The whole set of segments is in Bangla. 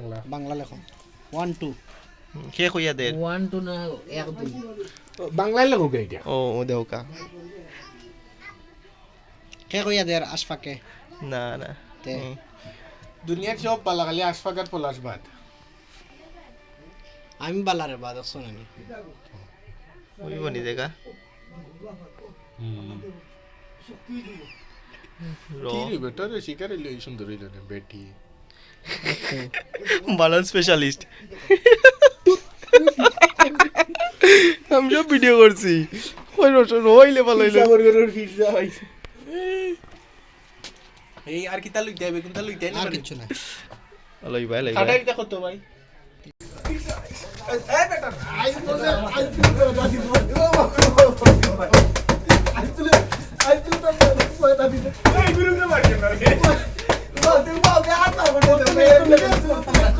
বাংলা। বাংলা লেখো। ওয়ান টু কে কইয়া দে? ওয়ান টু না এক দুই। বাংলায় লেখুক এটা? ও ও দেওকা কে কইয়া দে আশফাকে? না না। তে। দুনিয়ার সব পালা খালি আশফাকার পলাশ বাদ। আমি বালারে বাদ শোনানি। ওই বনি দেখা র। কি রে বেটা রে শিকারে লই সুন্দর হইল না বেটি। বানান স্পেশালিস্ট আমি সব ভিডিও করছি। ওই রস রইলে ভালো হইল। এই আর কি তালুক দেবে কোন তালুক দেয় না আর কিছু না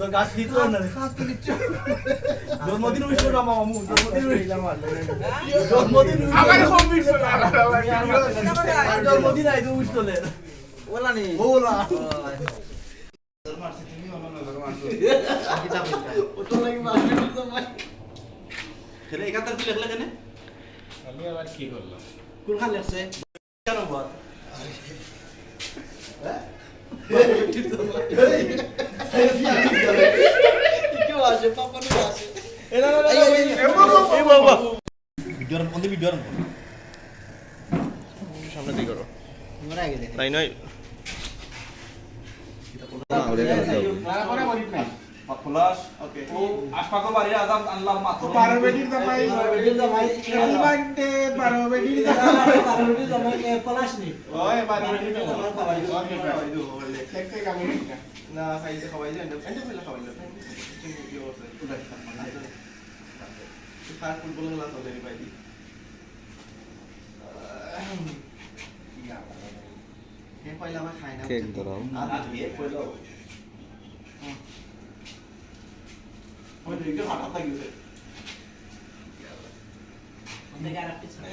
তো গাছ দিত না? জন্মদিন উইশ করলাম মামু জন্মদিন উইশ জন্মদিন আমার হোম ভিডিও জন্মদিন আই তো উইশ তোলে বলা নি। বলা খেলে একাত্তর কি লেখলে কেন? আমি আবার কি করলাম? কোন লেখছে কেন বল কেউ আসে পাপানো আসে এই বাবা। ভিডিওর অন ভিডিওর সামনে দিয়ে করো। আমরা আগে দেখি তাই নয়। ওকে ও আশপাকো বাড়ি আজাম আল্লাহ মাথা বারো বেটির জামাই বেটির জামাই হ্যাপি বার্থডে বারো বেটির জামাই বারো বেটির জামাই এ প্লাস নি ওই বারো বেটির জামাই খাওয়াই ওকে খাওয়াই দিও, বলে দেখতে কেমন এটা না খাইছে খাওয়াই যায় এন্ড ফেলা খাওয়াই যায় ফার ফুটবল খেলা চলে রে ভাই কে পয়লা আমার খাই না কেক ধরাও আর দিয়ে কইলো দিকে থাকিছে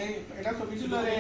এই এটা ছিল রে।